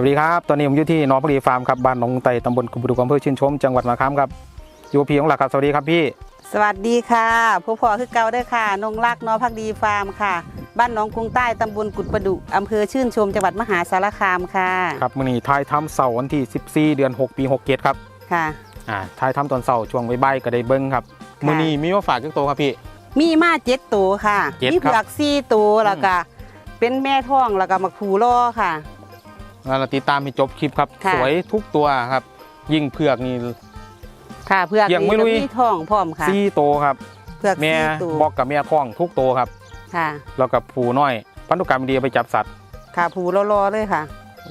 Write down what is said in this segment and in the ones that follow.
สวัสดีครับ ตอนนี้ผมอยู่ที่หนองพลีฟาร์มครับ บ้านหนองไตตำบลกุบดุกอำเภอชื่นชม จังหวัดมะขามครับอยู่พี่ของหลักครับ สวัสดีครับพี่ สวัสดีค่ะผู้พ่อคือเก่าเด้อค่ะ นงรักนอพักดีฟาร์มค่ะ บ้านหนองกรุงใต้ตำบลกุดประดุอำเภอชื่นชม จังหวัดมหาสารคามค่ะ ครับมื่อนี้ทายทำเสาร์วันที่ 14 เดือน 6 ปี67ครับ ค่ะ อ่าทายทำตอนเสาร์ช่วงบ่ายๆก็ได้เบิ้งครับค่ะมื่อนี้มีมาฝากจักโตวครับพี่ มีมาเจ็ดตัวค่ะเจ็ดมีครับเผือกสี่ตัวแล้วก็เป็นแม่ท้องแล้วก็มาคูล่อค่ะแล้ว เราติดตามให้จบคลิปครับ ค่ะ สวยทุกตัวครับ ยิ่งเผือกนี่ ค่ะเผือกยังไม่นี่ลุยก็มีท้องพร้อมค่ะซี่โตวครับเผือกแม่สี่ตัวบอกกับแม่ท้องทุกโตวครับ ค่ะ แล้วกับผูน้อยพันธุกรรมดีเอาไปจับสัตว์ค่ะผูล่อๆเลยค่ะ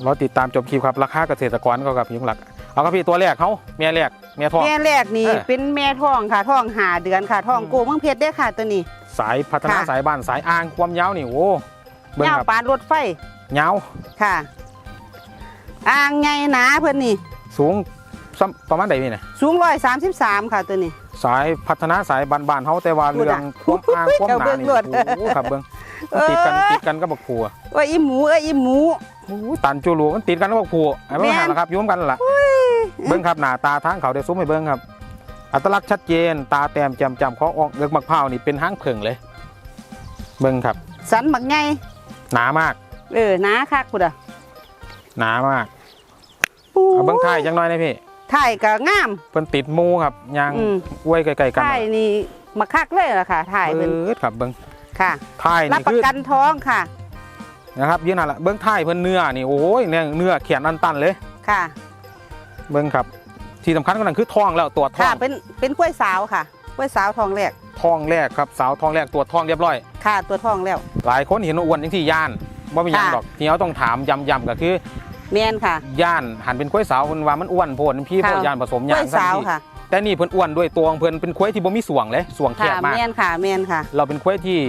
เราติดตามจบคลิปครับราคาเกษตรกรก็กับพี่ของหลักเอาครับพี่ตัวแรกเขาแม่แรกแม่ท้อง แม่แรกนี่เออ เป็นแม่ท้องค่ะท้องหาเดือนค่ะท้องอืมโกเมืองเพชรได้อค่ะตัวนี้ สายพัฒนาค่ะ สายบ้านสายอ่างความยาวนี่โอ้เบิ้งยาวครับปานรถไฟยาวค่ะ อ่างไงหนาเพิ่นนี่ สูงซ้ำประมาณใดนี่นะสูงร้อยสามสิบสามค่ะตัวนี้ สายพัฒนาสายบ้านๆเฮาแต่ว่าพูดเรื่ออะงความอ่างความหนาเอาเบิ่งนี่โลด โอ้ครับเบิ้งมันติดกันเออติดกันก็บักผัวเอ้ยอีหมูเอ้ยอีหมูโอ้ยตันจูรูมันติดกันก็บักผัวไอ้เบิ่งแม่น หาละครับอยุ่มกันนั่นล่ะเบิ้งครับหน้าตาทางเขาได้ซุ้มให้เบิ้งครับ อัตลักษณ์ชัดเจน ตาแต้มแจ่มจำเขาออกเลือกมักพร้าวนี่เป็นหางเผิงเลย เบิ้งครับ สันบักไงหนามาก เออหนาคักพุดอะ หนามากเอาเบิ้งท้ายจังน้อยนะพี่ถ่ายก็งาม เพิ่นติดหมูครับยางอืมอวยไกลๆกันถ่ายนี่มาคักเลยล่ะค่ะถ่ายเอเพิ่นอครับเบิ้งค่ะ ท้ายรับนี่ประคือกันท้องค่ะนะครับยืนนั่นละเบิ้งท้ายเพิ่นเนื้อนี่โอ้ยเนี่ยเนื้อเขียนอันตันเลย ค่ะเบิ้งครับ ที่สำคัญก็นั่นคือท้องแล้วตัวจท้ค่ะองเป็นเป็นกล้วยสาวค่ะกล้วยสาวทองแรกท้องแรกครับสาวท้องแรกตัวจท้องเรียบร้อย ค่ะตัวทองแล้ว หลายคนเห็นว่าอ้วนจังที่ย่าน ว่าไม่ย่านค่ะ ดอกที่เขาต้องถามย้ำๆก็คือแมนค่ะ ย่านหันเป็นควายสาวเพิ่นว่ามันอ้วนโพดพี่ค่ะเพิ่นย่านผสมกล้ย่าวยนสาวที่ค่ะแต่นี่เพิ่นอ้วนด้วยตัวของเพิ่นเป็นควายที่บ่มีสวงเลยสวงแคค่ะบมาก แมนค่ะแมนค่ะ เราเป็นควายที่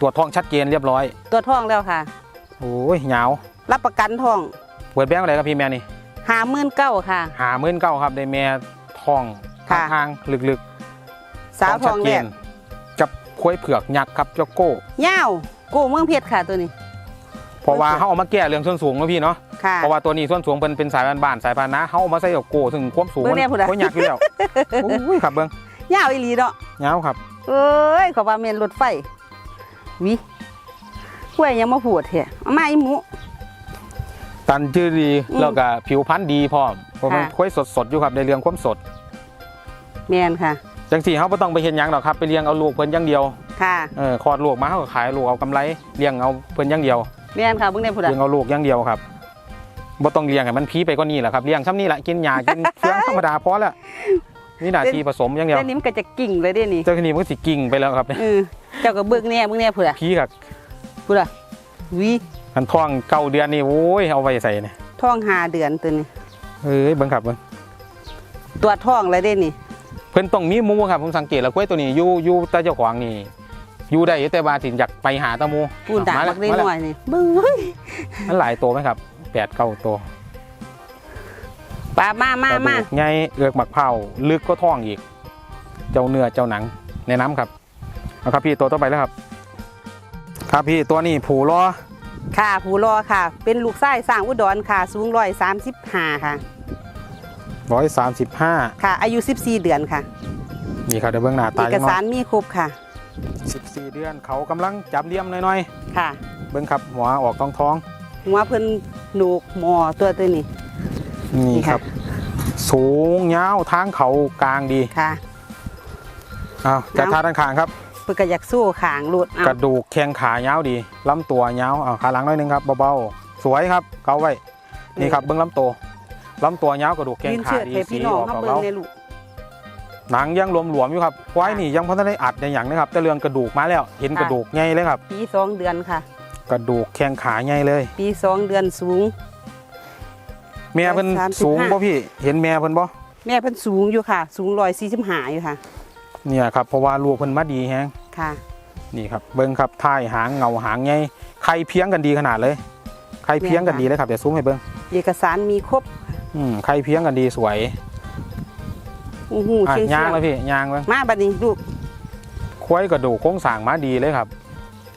ตัวจท้องชัดเจนเรียบร้อย ตัวทองแล้วค่ะ โอ้ยยาวรับประกันทองเปิดแบงค์อะไรครับพี่แม่นี่หามื่นเก้าค่ะ หาหมื่นเก้าครับได้แม่ท้องค่ะ ทางๆลึกๆสาวทองแรกกับควายเผือกยักษ์ครับเจ้าโก้ยาว โกเมืองเพชรค่ะตัวนี้ เพราะว่าเขาเอามาแก้เรื่องส่วนสูงนะพี่เนาะค่ะ เพราะว่าตัวนี้ส่วนสูงเป็นเป็นสายบ้านๆสายพาหนะเขาเอามาใส่กับโก้ซึ่งความสูงเบิ่มังแน่พุ่นน่ะ ก็ยักษ์อยู่แล้วโอ้ยครับเบิ้งยาวอีหลีเนาะยาวครับเอ้ยขอว่าเมนรถไฟวิกล้วยยังมาพูดเถอะเอามาอีหมู ตันชื่อดีอืมแล้วก็ผิวพรรณดีพร้อมเพราะมันค่ะ ค่อยสดๆอยู่ครับในเรื่องความสด แมนค่ะ จังสี่เขาไม่ต้องไปเห็นยังหรอกครับไปเลี้ยงเอาลูกเพิ่นอย่างเดียว ค่ะเออคลอดลูกมาเขาก็ขายลูกเอากำไรเลี้ยงเอาเพิ่นอย่างเดียวแมนค่ะเบิ่งได้พูดอะเลี้ยงเอาลูกอย่างเดียวครับบ่ต้องเลี้ยงให้มันพีไปก็นี่แหละครับเลี้ยงซ้ำนี่แหละกินหญ้ากินเฟืองธรรมดาพอแล้วนี่หน้าที่ผสมอย่างเดียวแต่นี้มันก็จะกิ่งเลยเด้นี่เจ้าคนี้มันก็สิกิ่งไปแล้วครับเออเจ้าก็เบิ่งแน่เบิ่งแน่พูดอะพีครับพูดอะวิอันท้องเก้าเดือนนี่โอ้ยเอาไว้ใส่เนี่ยท้องหาเดือนตัวนี้เอ้ยเบิ่งครับเบิ่งตัวท้องเลยเด้นี่เพิ่นต้องมีหมูครับผมสังเกตแล้วกล้วยตัวนี้อยู่อยู่แต่เจ้าของนี่ อยู่ได้อยู่แต่ว่าสิอยากไปหาตะมูพูดด่ามาบัแล้วกได้มาหแล้วน่อยนี่เบิ่งเฮ้ยมันหลายตัวไหมครับแปดเก้าตัวป้ามามามากระดูกไงเอือกหมักเผาลึกก็ท้องอีก เจ้าเนื้อเจ้าหนังในน้ำครับเอาครับพี่ตัวต่อไปแล้วครับ ครับพี่ตัวนี้ผูล้อค่ะผู้รอค่ะ เป็นลูกไส้สร้างอุดรค่ะ สูงร้อยสามสิบห้าค่ะร้อยสามสิบห้าค่ะ อายุสิบสี่เดือนค่ะ นี่ครับเดี๋ยวเบื้องหน้าเอตากจังสารมีครบค่ะ สิบสี่เดือนเขากำลังจับเลี่ยมน้อยค่ะ ๆ เบื้องครับหัวออกท้องท้องหัวเพิ่นหนูกหมอตัวตัวนี้ๆนี่นี่คค่ะรับ สูงยาวทางเขากลางดีค่ะ อ้าวจากเอาท่าด้านข้างครับ เพิ่นก็อยากสู้ขางหลุดเอากระดูกแข้งขายาวดีลำตัวยาวอ้าวขาหลังหน่อยหนึงครับเบาๆสวยครับเกาไว้นี่ครับเบื้องลำตัวลำตัวยาวกระดูกแข้งยืนขาเชือดดีให้สีพี่น้องออกเขากับเบิ่งเราในลูก หนังยังหลวมๆอยู่ครับควายนี่ยังพัฒนาได้อัดในอย่างนะครับแต่เรื่องกระดูกมาแล้วเห็นกระดูกใหญ่เลยครับ ปีสองเดือนค่ะ กระดูกแข้งขาใหญ่เลย ปีสองเดือนสูง แม่เพิ่น135สูงป่ะพี่เห็นแม่เพิ่นป่ะแม่เพิ่นสูงอยู่ค่ะ สูงร้อยสี่สิบห้าอยู่ค่ะเนี่ยครับเพราะว่าลูกเพิ่นมาดีแฮงค่ะ นี่ครับเบิ้งครับท้ายหางเงาหางใหญ่ไข่เพียงกันดีขนาดเลยไข่เพียงกันดีเลยครับเดี๋ยวซูมให้เบิ้งเอกสารมีครบอืมไข่เพียงกันดีสวย อู้หูอะเชียงย่างเชียงเลยพี่ย่างเลยมาบัดนี้ลูกควายกระดูกโค้งสร้างมาดีเลยครับ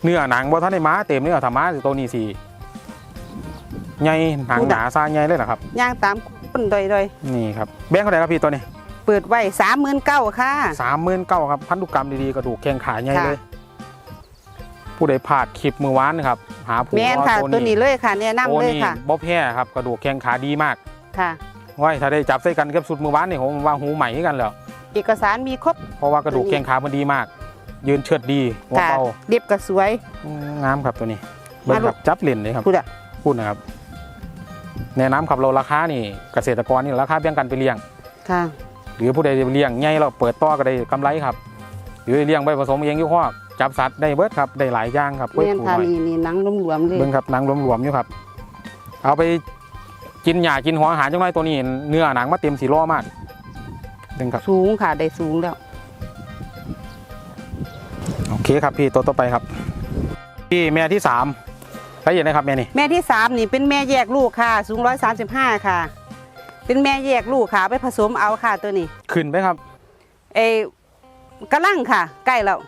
เนื้อหนังบ่ทันได้มาเต็มเนื้อธรรมะตัวนี้สิใหญ่หางหนาซาใหญ่เลยเหรอครับย่างตามคนโดยโดยนี่ครับแบงค์เท่าไหร่ครับพี่ตัวนี้เปิดไว้สามหมื่นเก้าค่ะ สามหมื่นเก้าครับพันธุกรรมดีๆกระดูกแข้งขาใหญ่ค่ะ เลย ผู้ใดพลาดคลิปมือวานนะครับ หาผู้แม่นว่าค่ะตัวตัวนี้นี้เลยค่ะแนะนำตัวเลยนี้ค่ะบ๊อบแพ้ครับกระดูกแข้งขาดีมาก ค่ะ ไว้ถ้าได้จับใส่กันกับสุดมือวานนี่ผมว่าหูใหม่กันแล้วเอกสารมีครบเพราะว่ากระดูกแข้งขามันดีมาก ยืนเชิดดีหัวค่ะเบาเรียบก็สวยอืมงามครับตัวนี้เบิ้งมาลูคกรับจับเล่นเลยครับพูดอะพูดนะครับแนะนำครับเราราคานี่เกษตรกรนี่ราคาเบี้ยงกันไปเลี้ยงค่ะหรือผู้ใดจะเลี้ยงใหญ่เราเปิดต่อก็ได้กำไรครับ หรือเลี้ยงใบผสมเองอยู่ข้อกจับสัตว์ได้เบิดครับได้หลายอย่างครับกล้วยแม่นผูค่ะหน่อยนี่นี่หนังหลวมๆเลยเบิ่งครับหนังรวมๆอยู่ครับ เอาไป กินหญ้ากินหัวอาหารจังไรตัวนี้เนื้อหนังมาเต็มสีล้อมากเบิ่งครับสูงค่ะได้สูงแล้ว โอเคครับพี่ตัวต่อไปครับ พี่แม่ที่สามละเอียดนะครับแม่นี่แม่ที่สามนี่เป็นแม่แยกลูกค่ะ สูงร้อยสามสิบห้าค่ะ เป็นแม่แยกลูกค่ะ ไปผสมเอาค่ะตัวนี้ขึ้นไหมครับ เอ้กระลังค่ะ ใกล้แล้ว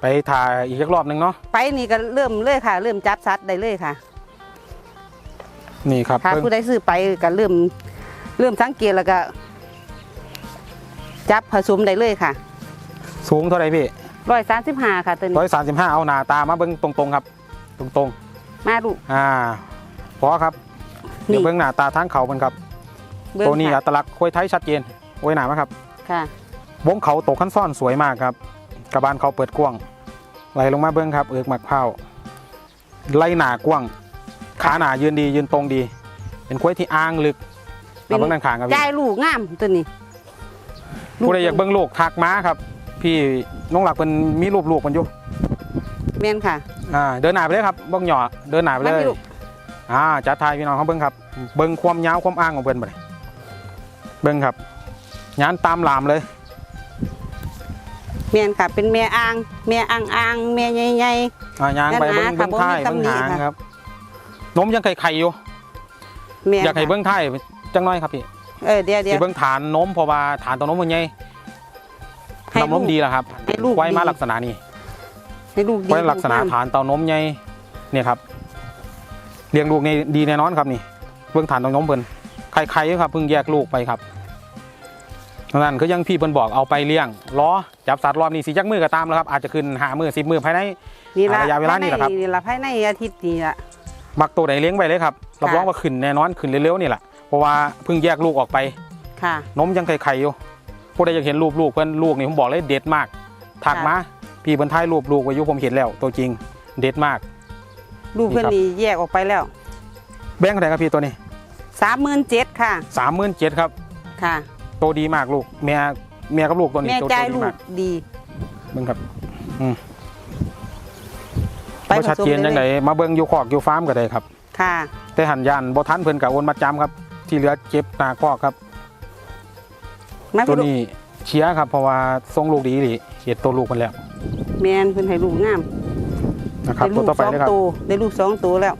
ไปถ่ายอีกสักรอบหนึ่งเนาะไปนี่ก็เริ่มเลยค่ะ เริ่มจับซัดได้เลยค่ะ นี่ครับถ้าเบิ่งผู้ใดซื้อไปก็เริ่มเริ่มสังเกตแล้วก็ จับผสมได้เลยค่ะ สูงเท่าไหรพี่ร้อยสามสิบห้าค่ะตัวนี้ร้อยสามสิบห้าเอาหน้าตามาเบิ้งตรงๆครับ ตรงมาลูกๆอ่าพอครับเดี๋ยวนี่เบิ้งหน้าตาทั้งเขามันครับเบิ้งตัวนี้อัค่ะตลักษณ์คุยไทยชัดเจนโอ้ยหนาไหมครับค่ะวงเขาตกขั้นซ่อนสวยมากครับ กระบาลเขาเปิดกว้างไหลลงมาเบิ้งครับ เอือกหมักเผาไล่หนากว้าง ขาหนายืนดียืนตรงดี เป็นกล้วยที่อ้างลึกเป็นเอาเบิ้งด้านข้างครับใจพี่ลูกงามตัวนี้ผู้ใดอยากเบิ้งลูกทักม้าครับ พี่น้องหลักเป็นมีรูปลูกมันอยู่แม่นค่ะอ่าเดินหน้าไปเลยครับเบิ้งหย่อเดินหน้าไปเลมายพี่ลูกอ่าจัดทายพี่น้องเขาเบิ้งครับ เบิ้งความยาวความอ้างของเบิ้นไปเบิ้งครับยานตามหลามเลยแม่นค่ะเป็นแม่อ่างแม่อ่างอ่างแม่ใหญ่อ่ายางไปนั่เบิ้นงนะเบิ้งค่ะท้ายบ่มีเบิ้งตำหนิหางค่ะครับ นมยังไข่ไข่อยู่ๆแม่นอยากให้ค่ะเบิ้งท้ายจังน้อยครับพี่เออเดี๋ยวเดี๋ยสิว เบิ้งฐานนมเพราะว่าฐานตัวนมมันใหญ่ให้นำนลูมกดีแหละครับให้ลูกไว้มาดี ลักษณะนี้ให้ลูกดีไว้ลักษณะลูกงามฐานเต้านมใหญ่เนี่ยครับเลี้ยงลูกในดีแน่นอนครับนี่ เบื้องฐานเต้านมเพิ่นไข่ไข่ครับเพิ่งแยกลูกไปครับนั่นก็ยังพี่เพิ่นบอกเอาไปเลี้ยงล้อจับสัตว์รอบนี้สีจักมือก็ตามแล้วครับอาจจะขึ้นหามือสิบมือภายใน นี่ละระยะเวลานี่แหละครับนี่ละภายในอาทิตย์นี้ละ บักตัวไหนเลี้ยงไปเลยครับรับรองว่าขึ้นแน่นอนขึ้นเร็วๆนี่แหละเพราะว่าเพิ่งแยกลูกออกไปค่ะนมยังไข่ไข่อยู่ผู้ใดอยากเห็นรูปลูกเพิ่นลูกนี่ผมบอกเลยเด็ดมากถักมาพี่เพิ่นถ่ายรูปลูกไว้อยู่ผมเห็นแล้ว ตัวจริงเด็ดมากลูกเพื่อนนี่นี่ครับแยกออกไปแล้ว แบงค์เท่าไหร่ครับพี่ตัวนี้สามหมื่นเจ็ดค่ะสามหมื่นเจ็ดครับค่ะโตดีมากลูกแม่แม่กับลูกตัวนี้แม่โตใจายดีลูมากกดีเบิ่งครับ ไปบ่ชัดเจนผสมยังไงเลยมาเบิ่งอยู่คอกอยู่ฟาร์มก็ได้ครับค่ะแต่หันยานบ่ทันเพิ่นกับโอนมาจำครับ ที่เหลือเจ็บหน้าคอกครับมาตัวพี่ลูกนี้เชียร์ครับ เพราะว่าทรงลูกดีดีเห็ดตัวลูกมันแล้วแมนเพิ่นให้ลูกงามนะครับได้ตัลูวกต่อไปสองเลยครับตัวได้ลูกสองตัวแล้ว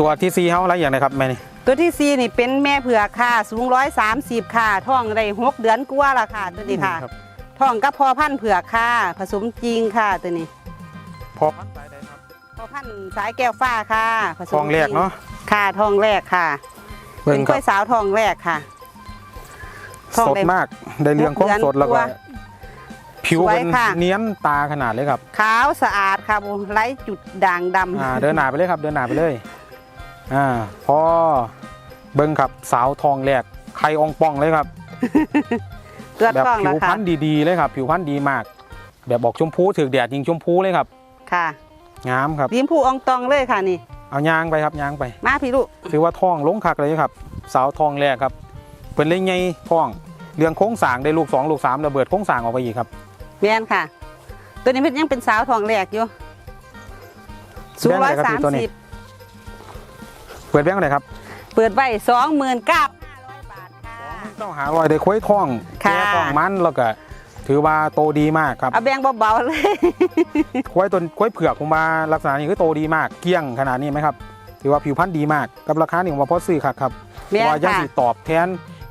ตัวที่ซีเฮาอะไรอย่างไรครับแม่นี่ตัวที่สี่นี่เป็นแม่เผือกค่ะ สูงร้อยสามสิบค่ะท้องได้หกเดือนกว่าละค่ะตัวนี้ค่ะรับท้องกับพอพันธุ์เผือกค่ะ ผสมจริงค่ะตัวนี้พ อพันสายใดครับพอพันธุ์สายแก้วฟ้าค่ะผสมทองแรกเนาะค่ะทองแรกค่ะเบิ่เป็งนคกรัล้บวยสาวทองแรกค่ะ ทองสดได้มากได้เรื่องของสดแล้วเดืก็อนกว่าผิวสวยมันค่ะ เนียนตาขนาดเลยครับ ขาวสะอาดค่ะบ่ไร้จุดด่างดำอ่าเดินหน้าไปเลยครับ เดินหน้าไปเลยอ่าพอเบิ้งครับสาวทองแหลกไข่อองป่องเลยครับเลือดแบบกล้องผิแล้ววค่ะพรรณดีๆเลยครับ ผิวพรรณดีมาก แบบบอกชมพูถือแดดยิงชมพูเลยครับ ค่ะงามครับริมผู้อองตองเลยค่ะนี่ เอายางไปครับยางไป มาพี่ลูกถือว่าทองลงคักเลยครับ สาวทองแหลกครับเป็นเล่งไงทองเรื่องโค้งสร้างได้ลูกสองลูกสามระเบิดโค้งสร้างออกไปอีกครับแม่นค่ะ ตัวนี้มันยังเป็นสาวทองแรกอยู่สูงแบร้องยค์ไหนครับสามพี่ตัวนี้สิบเปิดแบงค์เลยครับ เปิดไว้สองหมื่นเก้าร้อยบาทค่ะต้องหารอยได้คุ้ยทองค่ะแก่ทองมันแล้วก็ ถือว่าโตดีมากครับเอาแบงเบาๆเลยควายตัวควายเผือกผมมาลักษณะนี้คือโตดีมากเกลี้ยงขนาดนี้ไหมครับ ถือว่าผิวพรรณดีมากกับราคานี่ผมว่าพอซื้อครับครับแม่นว่ายังค่ะสิตอบแทน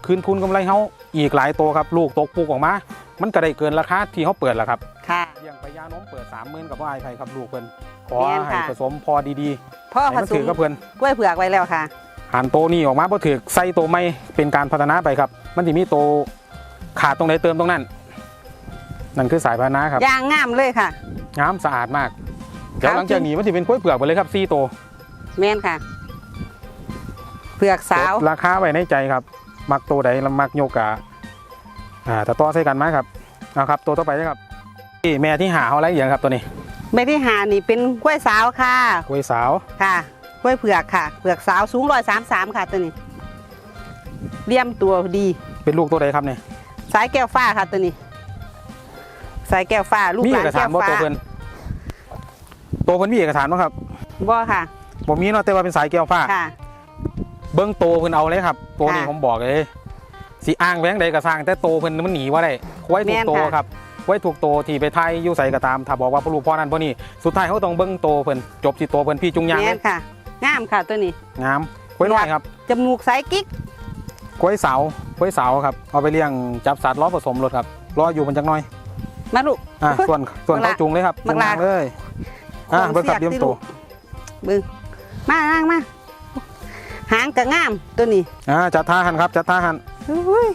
คืนทุนกำไรเฮาอีกหลายโตครับ ลูกตกปลูกออกมา มันก็ได้เกินราคาที่เขาเปิดแล้วครับค่ะเลี้ยงไปยานมเปิดสามหมื่นกับว่าไอ้ไผ่ครับลูกเพิ่นขอแม่นให้ค่ะผสมพอดีพ่อๆให้ผมันสถืมอกับเพื่อนกล้วยเผือกไว้แล้วค่ะหันโตวนี่ออกมาพอถือใส่โตวไม่เป็นการพัฒนาไปครับ มันจะมีโตวขาดตรงไหนเติมตรงนั้น นั่นคือสายพันธุ์นะครับยางงามเลยค่ะ งามสะอาดมากเดี๋ยวขาวหลังจากนี้มันจะเป็นกล้วยเปลือกไปเลยครับซี่โตวแม่นค่ะเผือกสาวราคาไว้ในใจครับ มักตัวใดแล้วมักโยกะอ่าแต่ต่อใส่กันไหมครับเอาครับ ตัวต่อไปนะครับนี่แม่ที่หาเขาอะไรอย่างครับตัวนี้ใบที่หานี่เป็นกล้วยสาวค่ะกล้วยสาวค่ะกล้วยเผือกค่ะเผือกสาวสูงร้อยสามสามค่ะตัวนี้เลี่ยมตัวดี เป็นลูกตัวใดครับเนี่ยสายแก้วฟ้าค่ะตัวนี้ สายแก้วฟ้า ลูกมีหเอลานกสาแก้รวบ่ฟ้าตัวเพิ่นตัวเพิ่นมีเอกสารบ่ครับบ่ค่ะผมมีเนาะแต่ว่าเป็นสายแก้วฟ้า ค่ะ เบิ้งโตเพิ่นเอาเลยครับตัวนี้ค่ะผมบอกเลยสิอ้างแบงใดก็สร้าง แต่โตเพิ่นมันหนีว่าได้ไว้ถูกโตแม่นค่ะ ครับไว้ถูกโตที่ไปไทยอยู่ใส่ก็ตาม ถ้าบอกว่าบ่รู้พ่อนั้นพ่อนี้สุดท้ายเขาต้องเบิ้งโตเพิ่นจบที่โตเพิ่นพี่จุงยางแม่เลนยค่ะงามค่ะตัวนี้งามกล้วยน้อยครับจมูกสายกิ๊กกล้วยเสากล้วยเสาครับเอาไปเลี้ยงจับสัตว์ล้อผสมรถครับรออยู่มันจักหน่อย มาลูก อะส่วนส่วนมักลาเขาจุงเลยครับมักลา จุงเลยอะเบิ้งครับเลี้ยงโตเบิ้งมานั่งมา หางกะงามตัวนี้อ่าจัดท่าหันครับจัดท่าหันอุ้ย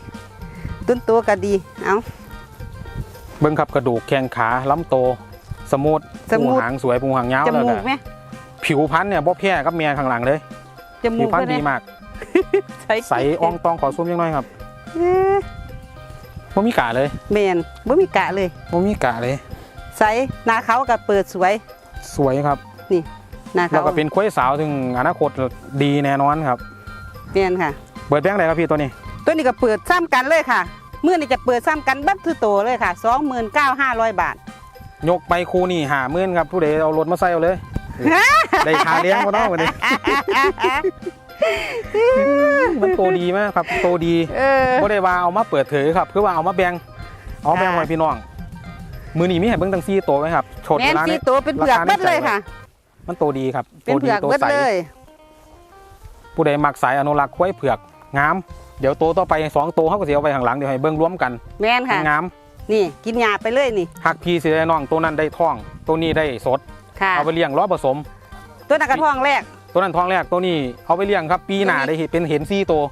ต้นตัวก็ดี เอา เบิ้งครับกระดูกแข้งขาลำโตสมูทสมูทหูหางสวยหูหางยาวจแล้วมูก็กไหมผิวพรรณเนี่ยบ่แพ้กับเมียข้างหลังเลยจมูผิวกพรรณเพิ่นดีเนี่ยมาก ใสใสอ่องตองขอซูมยังน้อยครับ เอ๊ะ บ่มีกะเลยแมนบ่มีกะเลย บ่มีกะเลย ใสหน้าเขาก็เปิดสวยสวยครับหน้าแล้วเขาก็เป็นคุ้ยสาวถึงอนาคตดีแน่นอนครับ แมนค่ะ เปิดแบงค์ไหนครับพี่ตัวนี้ตัวนี้ก็เปิดซ้ำกันเลยค่ะมื่อนี้จะเปิดซ้ำกันเบัดทุกโตเลยค่ะ29,500 บาท ยกไปคูนี่หามื่นครับผู้ใดเอารถมาใส่เอาเลย ได้ชาเลี้ยงบ่เนาะวันนี้ มันโตดีมากครับโตดีเออบ่ได้ว่าเอามาเปิดเผยครับคือว่าเอามาแบ่งเอาแบ่งค่ะไว้พี่น้อง มือนี้มีให้เบิ่งตั้ง4โตวไหมครับโชดแมเวนลาสีนี้โตเป็นเผือกเบิดเลยค่ะ มันโตดีครับเป็นโตดีเผือกโตเบิดใสเลยผู้ใดมักสายอนุรักษ์ควายเผือกงาม เดี๋ยวโตต่อไปสองโตเขาก็สิเอาไปข้างหลังเดี๋ยวให้เบิ่งรวมกัน แมนค่ะงามนี่กินยาไปเลยนี่หักพีสิได้น้องตัวนั้นได้ท้องตัวนี้ได้สดค่ะเอาไปเลี้ยงล้อผสม ตัวนักกระท่องแรก ตัวนั้นท้องแรกตัวนี้เอาไปเลี้ยงครับ ปีหน้าตัวนี้ได้เห็นเป็นเห็นซี่โตว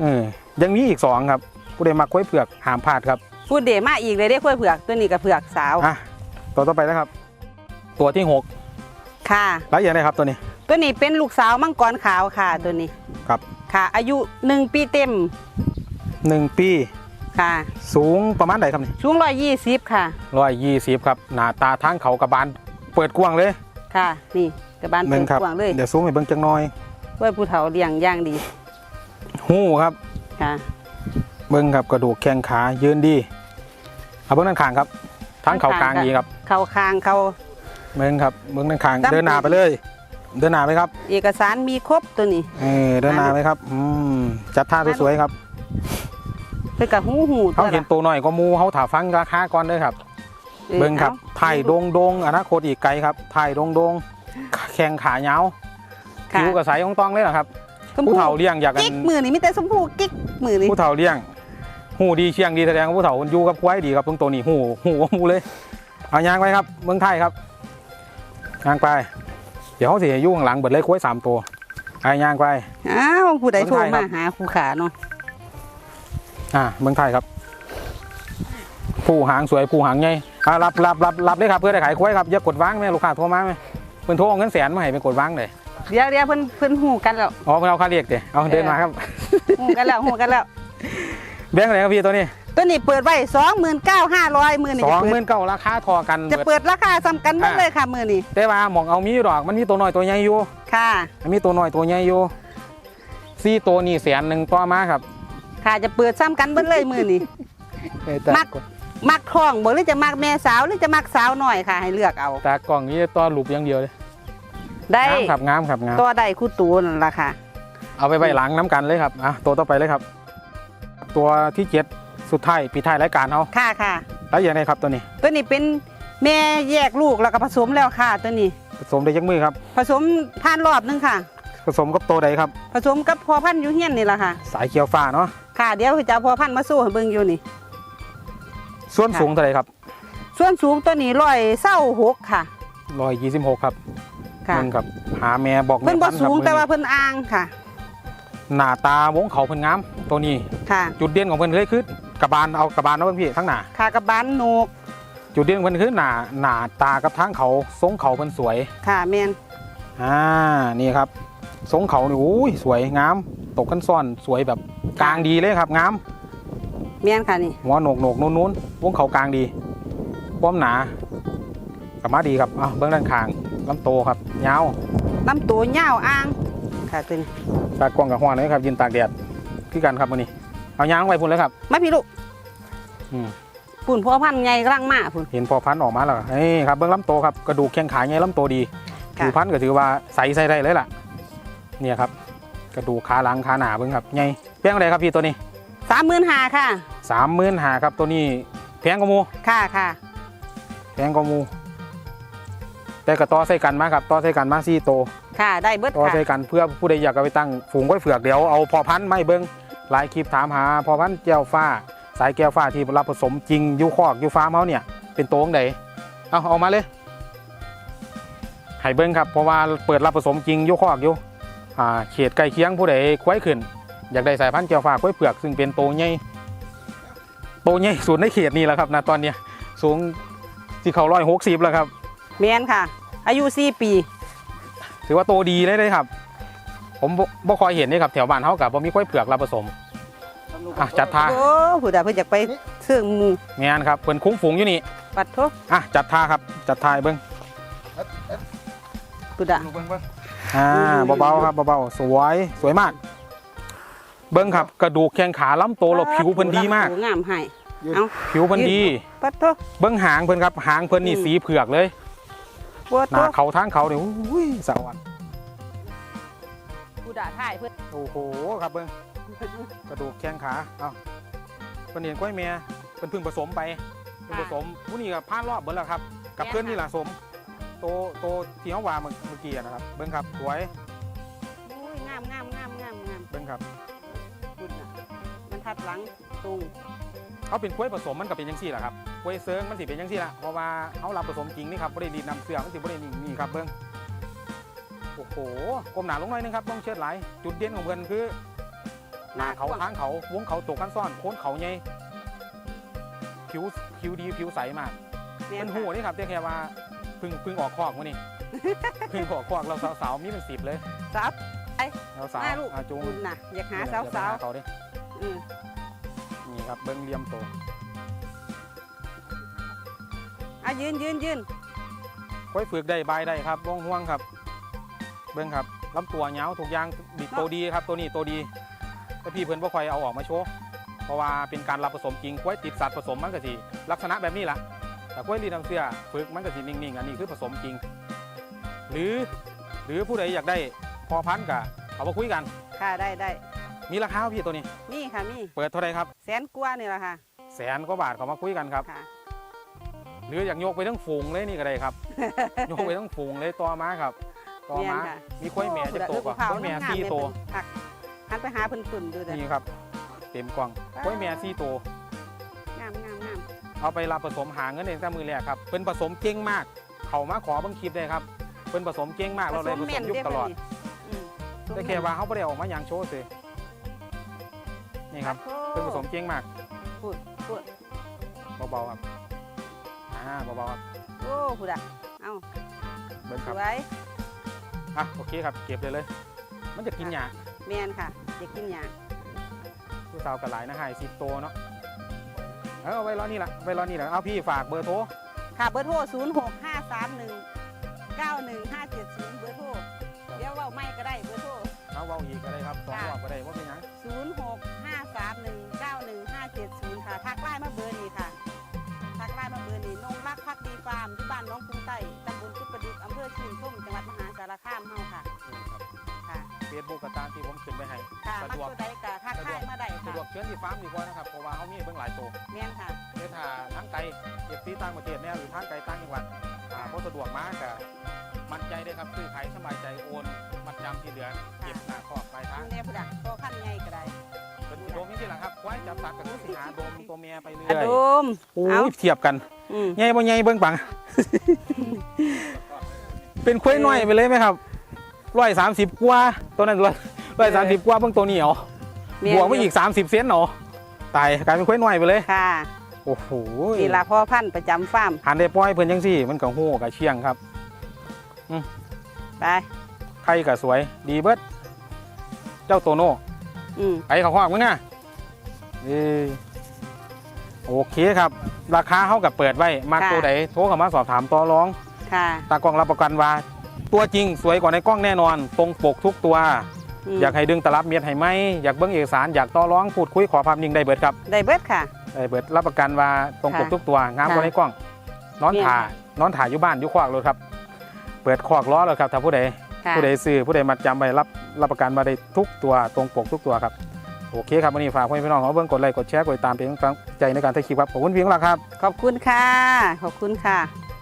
เออยังมีอีกสองครับ ผู้ใดมักควายเผือกหามพลาดครับพูดเดมาอีกเลยได้ค่อยเผือกตัวนี้กับเผือกสาวอะตัวต่อไปนะครับ ตัวที่หกค่ะแล้วอย่างไรครับตัวนี้ ตัวนี้เป็นลูกสาวมังกรขาวค่ะตัวนี้ครับค่ะ อายุหนึ่งปีเต็มหนึ่งปีค่ะ สูงประมาณไหนครับนี่สูงร้อยยี่สิบค่ะร้อยยี่สิบครับหน้าตาทั้งเขากระบาลเปิดกว้างเลยค่ะนี่ กระบาลเบิ่เปิงดครับกว้างเลยเดี๋ยวซูมให้เบิ่งจังน้อยไว้ผู้เฒ่าเลี้ยงอย่างดีหูครับค่ะเบิ้งครับกระดูกแข้งขายืนดีเอาเบิ้งด้านข้างครับ ทั้งเข่ากลางดีครับ เขาคางเขาเบิ้งครับเบิ้งด้านข้างตั้งเดินหน้าไปเลย เดินหน้าไปครับ เอกสารมีครบตัวนี้เออเดินหน้าไปครับอืมจัดท่าสวยๆครับเพื่อกับหูหูเขาเห็นตัวหน่อยก็มูเขาถาฟังราคาก่อนเด้อครับ เบิ้งครับถ่ายโดงโดงอนาคตอีกไกลครับถ่ายโดงโดง แข้งขายาวค่ะ ผิวกับสายองตองเลยเหรอครับชมผู้พูเฒ่าเลี้ยงอยากกักิ๊กนมือนี่มีแต่ชมพูกิ๊กมือนี่ผู้เฒ่าเลี้ยงหูดีเชียงดีแสดงว่าผู้เฒ่าอยู่กับควายดีครับตรงตัวนี้หูหูหูเลยเอายางไปครับเมืองไทยครับยางไป เดี๋ยวเขาสิให้อยู่ข้างหลังเบิดเลยควายสามตัวไอ้ยางไป อ้าวผู้ใดโทรคนไทยครัมาบหาผู้ขาเนาะอ่าเมืองไทยครับ ผู้หางสวยผู้หางไงอ่ารับรับรับรับเลยครับเพื่อได้ขายควายครับอย่ากดวางแม่ลูกค้าโทรมาไหม เพิ่นโทรเอาเงินแสนมาให้เป็นกดวางเลยเดี๋ยวเดี๋ยวเพิ่นเพิ่นหูกันแล้วอ๋อเพิ่นเอาค่าเรียกเดี๋ยวเอาเดินมาครับหูกันแล้วหูกันแล้วแบงค์อะไรครับพี่ตัวนี้ตัวนี้เปิดไว้สองหมื่นเก้าห้าร้อยมือนี่สองจะหเปิมื่ดนเก้าราคาทอกัน จะเบิดเปิดราคาซ้ำกันหมดอ่าเลยค่ะมือนี่แต่ว่าหมองเอามีอยู่ดอกมันมีตัวน้อยตัวใหญ่อยู่ค่ะมันมีตัวน้อยตัวใหญ่อยู่ซี่ตัวนี้แสนหนึ่งต่อมาครับ ค่ะจะเปิดซ้ำกันหมดเลยมือนี่มัก มักทองบอกหรือจะมักแม่สาวหรือจะมักสาวหน่อยค่ะ ให้เลือกเอาตากล่องนี้ต่อหลุบอย่างเดียวเลยได้งามครับงามครับงามตัวใดคู่ตูนั่นล่ะค่ะ เอาไปไว้หลังน้ำกันเลยครับอะตัวต่อไปเลยครับ ตัวที่เจ็ดสุดท้ายปีท้ายรายการเขาค่ะค่ะ แล้วอย่างไรครับตัวนี้ ตัวนี้เป็นแม่แยกลูกแล้วก็ผสมแล้วค่ะ ตัวนี้ ผสมได้ยักมือครับ ผสมผ่านรอบหนึงค่ะ ผสมกับตัวใดครับ ผสมกับพอพันธุ์อยูเฮียนนี่แหละค่ะ สายเขียวฟ้าเนาะค่ะเดี๋ยวจะเอาพอพันธุ์มาสู้ให้เบิ่งอยู่นี่ ส่วนค่ะสูงเท่าไหรครับส่วนสูงตัวนี้ร้อยเศร้าหกค่ะร้อยยี่สิบหกครับค่ะเบิ่งครับหาแม่บอกเพิ่นบ่พัธุ์สูงครับแต่ว่าเพิ่นอ่างค่ะ หน้าตาวงเขาเพิ่นงามตัวนี้ ค่ะ จุดเด่นของเพิ่นเลยคือกระบาลเอากระบาลเอาเพิ่นพี่ทั้งหน้าขากระบานโหนก จุดเด่นของเพิ่นคือหน้าหน้าตากับทางเขาทรงเขาเพิ่นสวยค่ะแมนอ่านี่ครับทรงเขานี่อุ้ยสวยงามตกกันซ่อนสวยแบบกลางดีเลยครับงาม แมนค่ะนี่หัวโหนกโหนกนู้นนู้นวงเขากลางดีความหนากับมาดีครับอะเบื้องด้านข้างลำโตครับยาวลำตัวยาวอ่างค่ะตัวนี้ตากล้องกับหัวเลยครับยืนตากแดดคือกันครับวันนี้ เอายางไว้พุ่นเลยครับมาพี่ลูกอืมปุ่นพัวพันธุ์ใหญ่กลางมาปุ่นเห็นพอพันธุ์ออกมาแล้วนี่ครับเบื้องลำโตครับกระดูกแข้งขาใหญ่ลำโตดีค่ะผิวพันธุ์ก็ถือว่าใสใส่ได้เลยล่ะเนี่ยครับกระดูกขาหลังขาหนาเบื้องครับใหญ่แพงอะไรครับพี่ตัวนี้สามหมื่นหาค่ะ สามหมื่นหาครับตัวนี้แพงกว่าหมูค่ะค่ะแพงกว่าหมู แต่กระต่อใส่กันมาครับต่อใส่กันมาซี่โตค่ะได้เบิดต่อค่ะ ใส่กันเพื่อผู้ใดอยากเอาไปตั้งฝูงไว้เผือกเดี๋ยวเอาพอพันธุ์ไม่เบิ้งหลายคลิปถามหาพอพันธุ์แก้วฟ้า สายแก้วฟ้าที่รับผสมจริงอยูคอกอยูฟาร์มเขาเนี่ย เป็นโตงใดเอาเอามาเลยให้เบิ้งครับเพราะว่าเปิดรับผสมจริงอยูคอกอยู่อ่าเขตใกล้เคียงผู้ใดควยขึ้น อยากได้สายพันธุ์แก้วฟ้าควยเผือกซึ่งเป็นโตใหญ่ โตใหญ่สุดในเขตนี้แหละครับนะตอนเนี้ยสูงที่เขาร้อยหกสิบแล้วครับแมนค่ะ อายุสี่ปี ถือว่าโตดีเลยเลยครับ ผมบ่บ่คอยเห็นนี่ครับแถวบ้านเขากับผมมีกล้วยเผือกรับผสมอะจัดท่าโอ้ผู้ใดเพิ่นอยากไปเสื่องหมูงานครับเพิ่นคุ้มฝูงอยู่นี่ปัดทุกอะจัดท่าครับจัดท่าให้เบิ้งผู้ใดอ่าเบาๆครับเบาๆสวยสวยมาก เบิ้งครับกระดูกแข้งขาล้ำโตแล้วผิวเพิ่นดีมาก งามให้เอาผิวเพิ่นดีปัดทุกเบิ้งหางเพิ่นครับหางเพิ่นนี่อืมสีเผือกเลยปวดหทุน้ากเขาทางเขาเนี่ยอุ้ยสะอ่อนผู้ใดถ่ายเพิ่นโอ้โหครับเบิ้งกระดูกแข้งขาเอ้าเพิ่นเห็นกล้วยเมียเพิ่นเพิ่งผสมไปเพิ่งผสมผู้นี้ก็ผ่านรอบเบิดแล้วครับ กับเพื่อนนี่แหละสมโตโตที่เขาว่าเมื่อเมื่อกี้อะนะครับ เบิ้งครับสวย หลังตรงเขาเป็นกล้วยผสมมันก็เป็นยังซี่แหละครับกล้วยเซิงมันสิเป็นยังซี่ละเพราะว่าเขารับผสมจริงนี่ครับไม่ได้ดีดนำเสื้อมันสิไม่ได้นี่นี่ครับเบิ้งโอ้โหก้มหนาลงหน่อยนึงครับต้องเชิดไหลายจุดเด่นของเพิ่นคือหน้าเขาทางเขาวงเขาตกกันซ่อนโค้นเขาใหญ่ผิวผิวดีผิวใสมากแม่มันนค่ะหูนี่ครับแต่แค่ว่าเพึ่งเพึ่งออกคอกมานี่เพึ่งออกคอกเราสาวๆมีเป็นสิบเลยสาวเราสาวมาลูกอาจุงคุณน่ะอยากหานี่สาวแหละสาวเดี๋ยไปหเขาดิๆอืมนี่ ครับเบิ้งเหลี่ยมโตอะยืนยืนยืนไว้ฝึกได้บายได้ครับว่องห่วงครับ เบิ้งครับลำตัวเงาวทุกอย่างดีโตดีครับ ตัวนี้โตดีแต่พี่เพื่อนบ่ค่อยเอาออกมาโชว์เพราะว่าเป็นการรับผสมจริงกล้วยติดสัตว์ผสมมันก็สิลักษณะแบบนี้แหละแต่กล้วยรีดน้ำเสื้อฝึกมันก็สินิ่งๆอันนี้คือผสมจริง หรือหรือผู้ใดอยากได้พอพันธุ์กับเอามาคุยกัน ค่ะได้ได้ มีราคาไหมพี่ตัวนี้นี่ค่ะนี่เปิดเท่าไหรครับแสนกว่านี่แหละค่ะแสนกว่าบาทเขามาคุยกันครับ ค่ะ หรืออยากโยกไปทั้งฝูงเลยนี่ก็ได้ครับ โยกไปทั้งฝูงเลยตัวม้าครับตัวม้าแม่นค่ะ มีควายแม่จะโตกว่าควายแม่สี่โตวหักหันไปหาเพิ่นตุ่นดูเด้อนี่ครับ เต็มกล่องควายแม่สี่โตวงามงามงามเอาไปรับผสมหาเงินเองแต่มือแรกครับเป็นผสมเก่งมาก เขามาขอเบังคลิปเลยครับเป็นผสมเก่งมากเราเลยผสมยุคตลอดอืมแต่แค่ว่าเขาไม่ได้ออกมาอย่างโชว์สิ นี่ครับเป็นผสมเก่งมากพูดพูดเบาๆครับอ่าเบาๆครับโอ้พูดอะเอ้าเบิ้งสครับวยอะโอเคครับเก็บเลยเลย มันจะกินหยาแม่นค่ะอยากกินหยาผู้สาวกับหลายนะหายสิบตัวเนาะเอาเอาไว้รอนี่แหละไว้รอนี่แหละเอาพี่ฝากเบอร์โทรค่ะเบอร์โทร 0 6 5 3 1 ซบุ๊กก็ตามที่ผมขึ้นไปให้ค่ะสะมาดวกตัวใดก็ทักทายมาได้สะค่ะดวกเชิญที่ฟาร์มดีกว่านะครับ เพราะว่าเขามีเบื้องหลายตัวแม่นค่ะ เดี๋ยวถ้าทั้งไกลเก็บที่ต่างประเทศเนี่ยหรือทางไกลต่างจังหวัดอ่าบ่สะดวกมากก็มั่นใจได้ครับซื้อขายสบายใจโอน มัดจำที่เหลือเก็บหน้าครอบปลายทางแม่ผู้ดักก็ขั้นไงก็ได้เป็นอุดมนี่แหละครับควายจับสัตว์กับผู้สิหาดมตัวเมียไปเรื่ออะยโดม โอ้เอา ยเทียบกันอืม ใหญ่บ่ใหญ่เบิ่งปัง เป็นคุ้ยน้อยไปเลยไหมครับ ร้อยสามสิบกว่าตัวนั้นร้อยร้อยสามสิบกว่าเพิ่งตัวนี้เหรอแม่นบวกไปอีกสามสิบเซนเหรอตายกลายเป็นคุ้ยน้อยไปเลย ค่ะโอ้โหนี่ละพ่อพันธุ์ประจำฟาร์มหันได้ปล่อยเพิ่นยังสี่มันกับหูกับเชียงครับไปไข่กับสวยดีเบิดเจ้าโตโน่อืมไปเขาหอกมึงนะเอ้ยโอเคครับ ราคาเขากับเปิดไว้มากตัวใดโทรเข้ามาสอบถามต่อรองค่ะตากล้องรับประกันว่า ตัวจริงสวยกว่าในกล้องแน่นอน ตรงปกทุกตัว มอยากให้ดึงตลับเมียดให้ไหมอยากเบิ้งเอกสารอยากต่อร้องพูดคุยขอภาพนิ่งได้เบิดครับได้เบิดค่ะ ได้เบิดรับประกันว่าตรงปกค่ะทุกตัวงามกว่าในกล้อง นอนเนี่ย ถ่าค่ะนอนถ่ายอยู่บ้านอยู่คอกเลยครับ เปิดคอกล้อเลยครับถ้าผู้ใด ค่ะ ผู้ใดซื้อผู้ใดมัดจำไปรับรับประกันมาได้ทุกตัวตรงปกทุกตัวครับ โอเคครับวันนี้ฝากพ่อแม่พี่น้องเขาเบิ้งกดไลค์กดแชร์กดติดตามเป็นกำลังใจในการถ่ายคลิปครับขอบคุณพี่น้องครับ ขอบคุณค่ะ ขอบคุณค่ะ